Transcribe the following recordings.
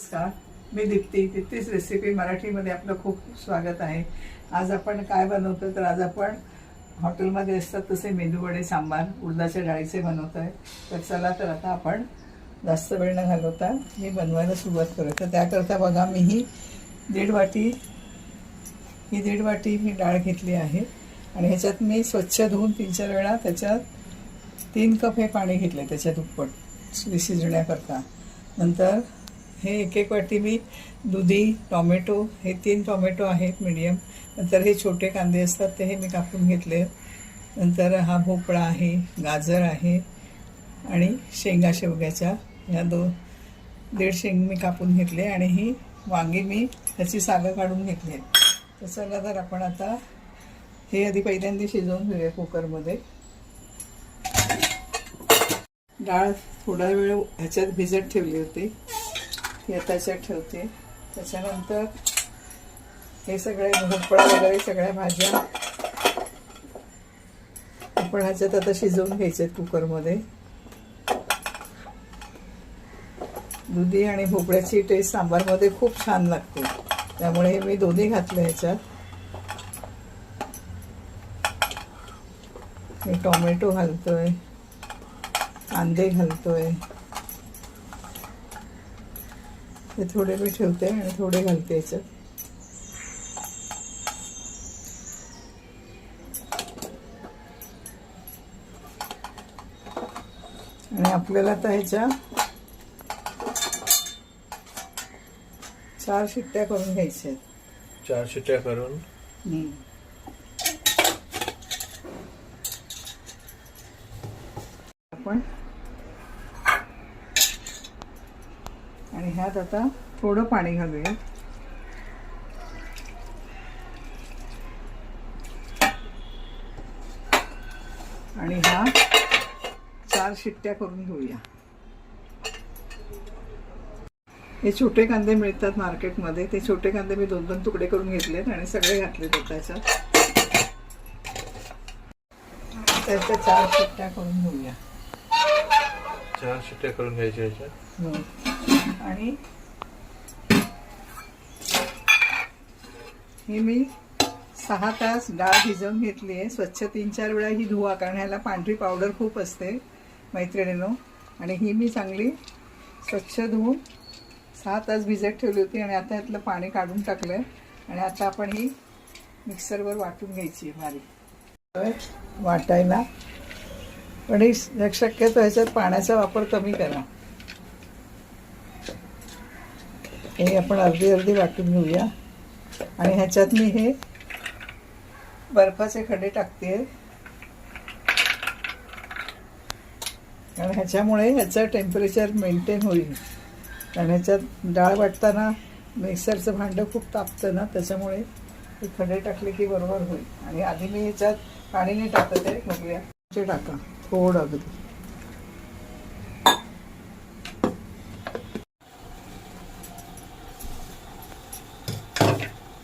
नमस्कार. मी दीप्ती. दीप्तीच रेसिपी मराठीमध्ये आपलं खूप स्वागत आहे. आज आपण काय बनवतो तर आज आपण हॉटेलमध्ये असतात तसे मेदूवडे सांबार उडदाच्या डाळीचे बनवत आहे. तर चला तर आता आपण जास्त वेळ न घालवता मी बनवायला सुरुवात करू तर त्याकरता बघा मी ही दीड वाटी ही दीड वाटी मी डाळ घेतली आहे. आणि ह्याच्यात मी स्वच्छ धुवून तीन चार वेळा त्याच्यात तीन कप हे पाणी घेतले त्याच्यात दुप्पट शिजण्याकरता. नंतर हे एक एक वाटी मी दुधी टॉमॅटो हे तीन टॉमॅटो आहेत मीडियम नंतर हे छोटे कांदे असतात ते हे मी कापून घेतले. नंतर हा भोपळा आहे गाजर आहे आणि शेंगा शेवग्याच्या. ह्या दोन दीड शेंग मी कापून घेतले आणि ही वांगी मी ह्याची सागं काढून घेतली आहेत तर चला तर आपण आता हे आधी पहिल्यांदा शिजवून घेऊया कुकरमध्ये. डाळ थोडा वेळ ह्याच्यात भिजत ठेवली होती. ती ठेवते. त्याच्यानंतर हे सगळे भोपळा वगैरे सगळ्या भाज्या आपण ह्याच्यात आता शिजवून घ्यायचे कुकरमध्ये. दुधी आणि भोपळ्याची टेस्ट सांबारमध्ये खूप छान लागते. त्यामुळे मी दोन्ही घातले ह्याच्यात. मी टोमॅटो घालतोय कांदे घालतोय. हे थोडे मी ठेवते आणि थोडे घालते याच्यात. आणि आपल्याला आता ह्याच्या चार शिट्ट्या करून घ्यायच्या चार शिट्ट्या करून. आपण आणि ह्यात आता थोडं पाणी घालूया आणि ह्या चार शिट्ट्या करून घेऊया. हे छोटे कांदे मिळतात मार्केटमध्ये. ते छोटे कांदे मी दोन दोन तुकडे करून घेतलेत आणि सगळे घातले त्याच्यात त्याच्या चार शिट्ट्या करून घेऊया. चार शिट्ट्या करून घ्यायच्या याच्या आणि? ही मी सहा तास डाळ भिजवून घेतली आहे. स्वच्छ तीन चार वेळा ही धुवा कारण ह्याला पांढरी पावडर खूप असते मैत्रिणीनो. आणि ही मी चांगली स्वच्छ धुवून सहा तास भिजत ठेवली होती आणि आता यातलं पाणी काढून टाकलं आहे आणि आता आपण ही मिक्सरवर वाटून घ्यायची आहे बारीक वाटायला. पण ही शक्यतो ह्याच्यात पाण्याचा वापर कमी करा. हे आपण अर्धी अर्धी वाटून घेऊया. आणि ह्याच्यात मी हे बर्फाचे खडे टाकते. कारण ह्याच्यामुळे ह्याचं टेम्परेचर मेंटेन होईल. कारण ह्याच्यात डाळ वाटताना मिक्सरचं भांडं खूप तापतं ना त्याच्यामुळे हे खडे टाकले की बरोबर होईल. आणि आधी मी ह्याच्यात पाणी नाही टाकत आहे बघूया ते टाका. थोडं अगदी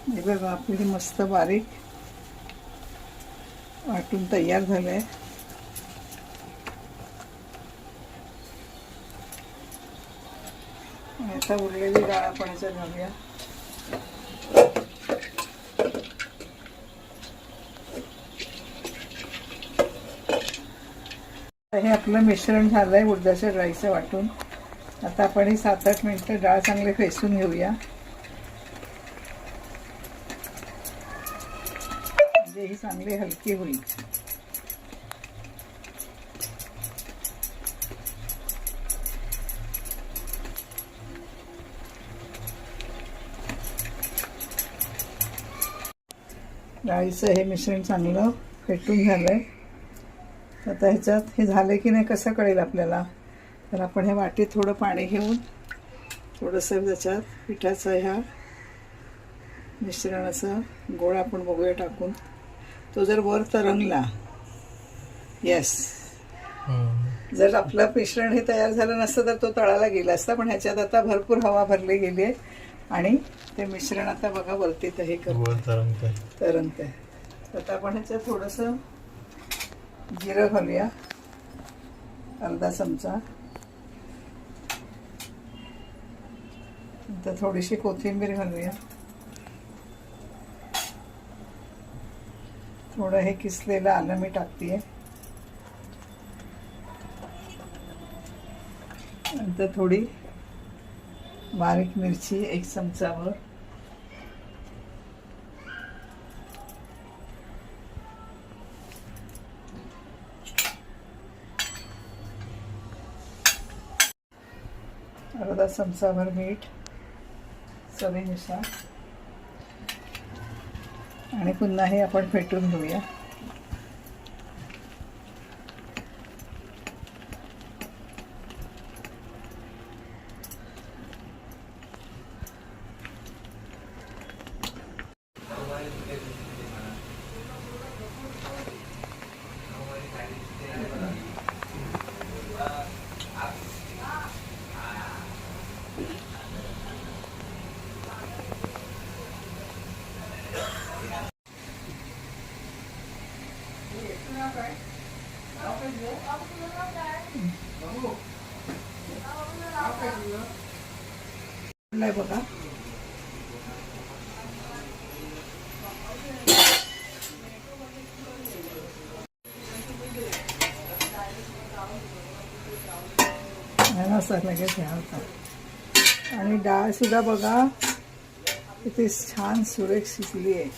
हे बघा आपली मस्त बारीक वाटून तयार झालंय. आता उरलेली डाळ आपण घालूया. हे आपलं मिश्रण झालंय उडदाच्या डाळीचं वाटून. आता आपण हे सात आठ मिनिटं डाळ चांगले फेसून घेऊया. म्हणजे ही चांगली हलकी होईल. डाळीचं हे मिश्रण चांगलं फेटून आता ह्याच्यात हे झालं की नाही कसं कळेल आपल्याला? तर आपण ह्या वाटीत थोडं पाणी घेऊन थोडंसं त्याच्यात पिठाचा ह्या मिश्रणाचा गोळा आपण बघूया टाकून. तो जर वर तरंगला येस जर आपलं मिश्रण हे तयार झालं नसतं तर तो तळाला गेला असता पण ह्याच्यात आता भरपूर हवा भरली गेली आहे आणि ते मिश्रण आता बघा वरती तर हे करत. तरंगते आता आपण ह्याच्यात थोडंसं जिरं घालूया. अर्धा चमचा. नंतर थोडीशी कोथिंबीर घालूया. थोडं हे किसलेलं आलं मी टाकते नंतर थोडी बारीक मिरची एक चमचावर अर्धा चमचाभर मीठ चवीनुसार आणि पुन्हा हे आपण फेटून घेऊया. बघा. नाही सर लगेच ह्या होता आणि डाळ सुद्धा बघा. किती छान सुरेख शिजली आहे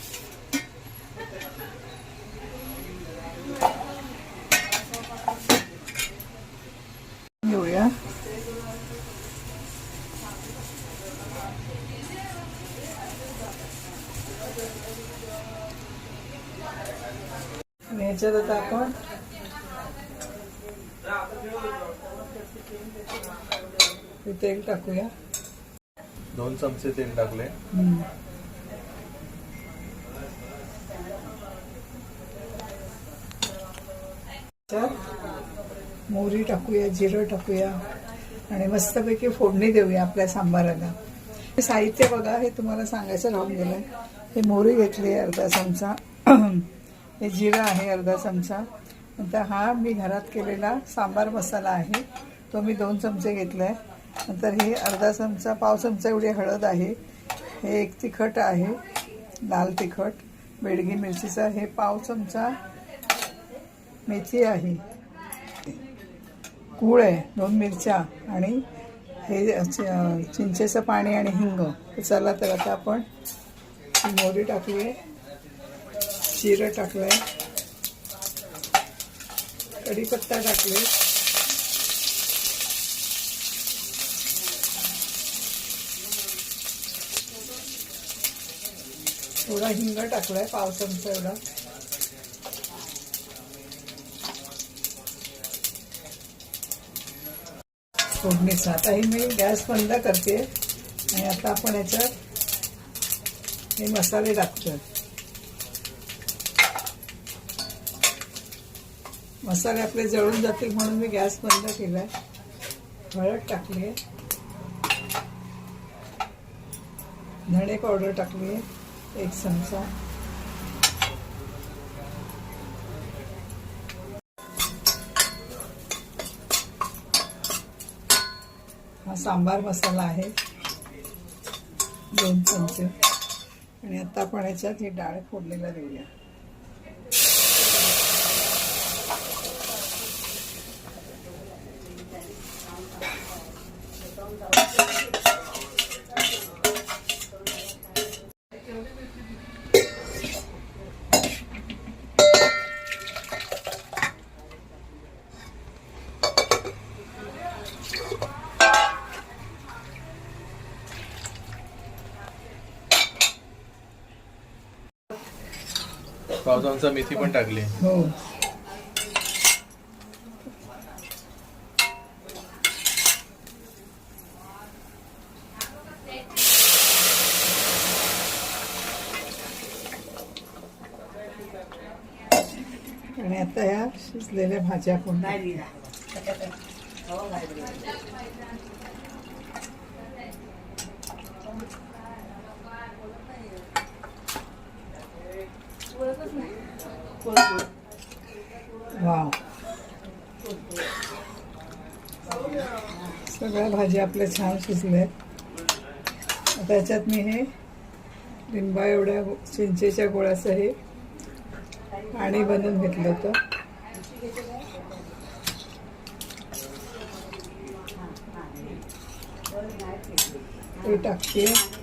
घेऊया आणि ह्याच्यात आता आपण तेल टाकूया. दोन चमचे तेल टाकले. मोहरी टाकूया जिरं टाकूया आणि मस्तपैकी फोडणी देऊया आपल्या सांबाराला. हे साहित्य बघा हे तुम्हाला सांगायचं राहून गेलंय. हे मोहरी घेतली अर्धा चमचा. हे जिरं आहे अर्धा चमचा. नंतर हा मी घरात केलेला सांबार मसाला आहे. तो मी दोन चमचे घेतला आहे नंतर हे अर्धा चमचा पाव चमचा एवढी हळद आहे. हे एक तिखट आहे लाल तिखट. बेडगी मिरचीचा हे पाव चमचा मेथी आहे. कूळ आहे दोन मिरच्या आणि हे चि- चिंचेचं पाणी आणि हिंग. चला तर आता आपण ही मोहरी टाकली आहे जिरं टाकलाय. कढीपत्ता टाकले थोडा हिंग टाकलाय पाव चमचा एवढा. फोडणीचा. आता ही मी गॅस बंद करते आणि आता आपण याच्यात हे मसाले टाकतोय. मसाले आपले जळून जातील म्हणून मी गॅस बंद केला हळद टाकली. आहे धणे पावडर टाकली. आहे एक चमचा. हा सांबार मसाला आहे. दोन चमचे. आणि आता आपण ह्याच्यात ही डाळ फोडलेला देऊया. पाव चमचा मेथी पण टाकली. हो. आणि आता ह्या शिजलेल्या भाज्या पण वाव. सगळ्या भाज्या आपल्या छान शिजल्या. आहेत त्याच्यात मी हे लिंबा एवढ्या चिंचेच्या गोळ्याचं हे पाणी बनवून घेतलं होतं. ते टाकते.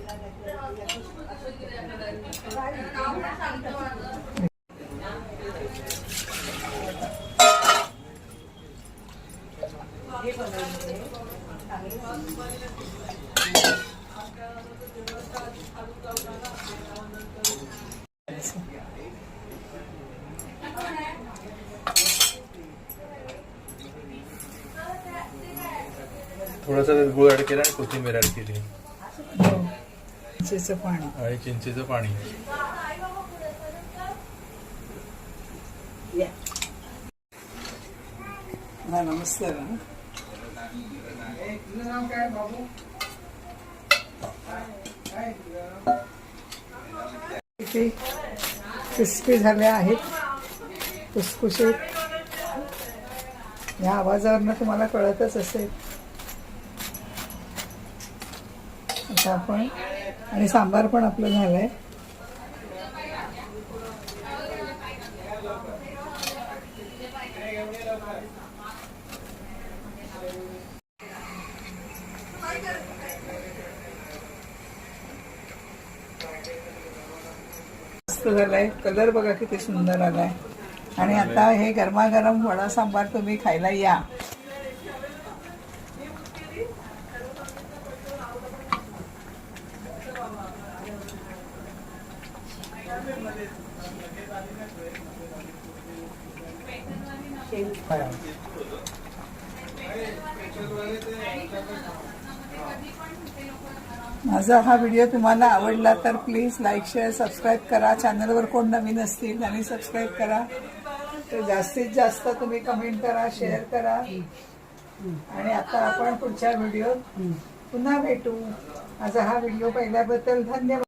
थोडासा गुळ ऍड केला आणि कोथिंबीर ऍड केली. चिंचेचं पाणी आणि चिंचेचं पाणी हा नमस्कार. तुझं नाव काय बाबू? किती क्रिस्पी झाले आहेत. खुसखुशीत या आवाजावरनं तुम्हाला कळतच असेल. आता आपण आणि सांबार पण आपलं झालंय. मस्त झालाय कलर बघा किती सुंदर आलाय. आणि आता हे गरमागरम वडा सांबार तुम्ही खायला या. माझा हा व्हिडिओ तुम्हाला आवडला तर प्लीज लाईक शेअर सबस्क्राईब करा. चॅनलवर कोण नवीन असतील त्यांनी सबस्क्राईब करा. तर जास्तीत जास्त तुम्ही कमेंट करा शेअर करा. आणि आता आपण पुढच्या व्हिडिओ पुन्हा भेटू. माझा हा व्हिडिओ पाहिल्याबद्दल धन्यवाद.